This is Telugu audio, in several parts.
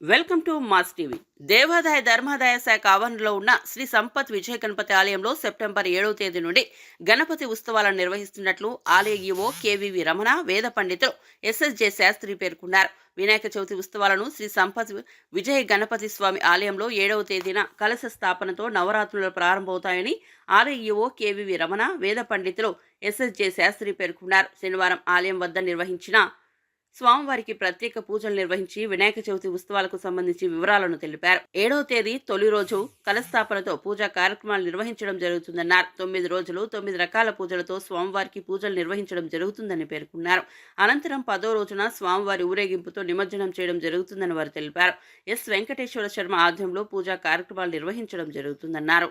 Welcome to mass TV. దేవాదాయ ధర్మాదాయ శాఖ ఆవరణలో ఉన్న శ్రీ సంపత్ విజయ గణపతి ఆలయంలో సెప్టెంబర్ ఏడవ తేదీ నుండి గణపతి ఉత్సవాలను నిర్వహిస్తున్నట్లు ఆలయ ఈవో కేవీవి రమణ వేద పండితులు ఎస్ఎస్జే శాస్త్రి పేర్కొన్నారు. వినాయక చవితి ఉత్సవాలను శ్రీ సంపత్ విజయ గణపతి స్వామి ఆలయంలో ఏడవ తేదీన కలశ స్థాపనతో నవరాత్రులు ప్రారంభమవుతాయని ఆలయ ఈవో కేవీవి రమణ వేద పండితులు ఎస్ఎస్జే శాస్త్రి పేర్కొన్నారు. శనివారం ఆలయం వద్ద నిర్వహించిన స్వామివారికి ప్రత్యేక పూజలు నిర్వహించి వినాయక చవితి ఉత్సవాలకు సంబంధించి వివరాలను తెలిపారు ఏడవ తేదీ తొలి రోజు కలస్థాపనతో పూజా కార్యక్రమాలు నిర్వహించడం జరుగుతుందన్నారు తొమ్మిది రోజులు తొమ్మిది రకాల పూజలతో స్వామివారికి పూజలు నిర్వహించడం జరుగుతుందని పేర్కొన్నారు అనంతరం పదో రోజున స్వామివారి ఊరేగింపుతో నిమజ్జనం చేయడం జరుగుతుందని వారు తెలిపారు ఎస్ వెంకటేశ్వర శర్మ ఆధ్వర్యంలో పూజా కార్యక్రమాలు నిర్వహించడం జరుగుతుందన్నారు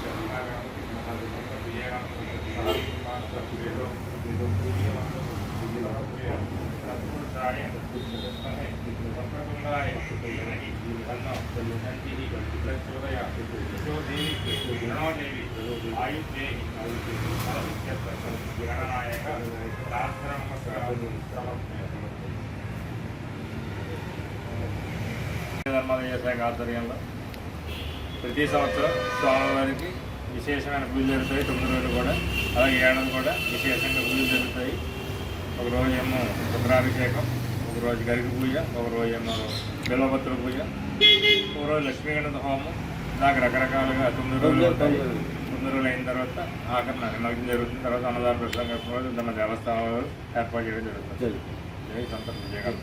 ధర్మాదాయ శాఖ ఆధ్వర్యంలో ప్రతి సంవత్సరం స్వామివారికి విశేషమైన పూజలు జరుగుతాయి. తొమ్మిది రోజులు కూడా అలాగే ఏడాది కూడా విశేషంగా పూజలు జరుగుతాయి. ఒక రోజు ఏమో రుద్రాభిషేకం ఒక రోజు గరిక పూజ ఒక రోజు ఏమో బిల్వపత్ర పూజ ఒక రోజు లక్ష్మీ గణపతి హోమం. దాకా రకరకాలుగా తొమ్మిది రోజులు తొమ్మిది రోజులు. అయిన తర్వాత ఆఖరణ నిమగ్నం జరుగుతుంది. తర్వాత అన్నదాన ప్రసంగం తమ దేవస్థానాలు ఏర్పాటు చేయడం జరుగుతుంది. జై సంతర్ విజయగారు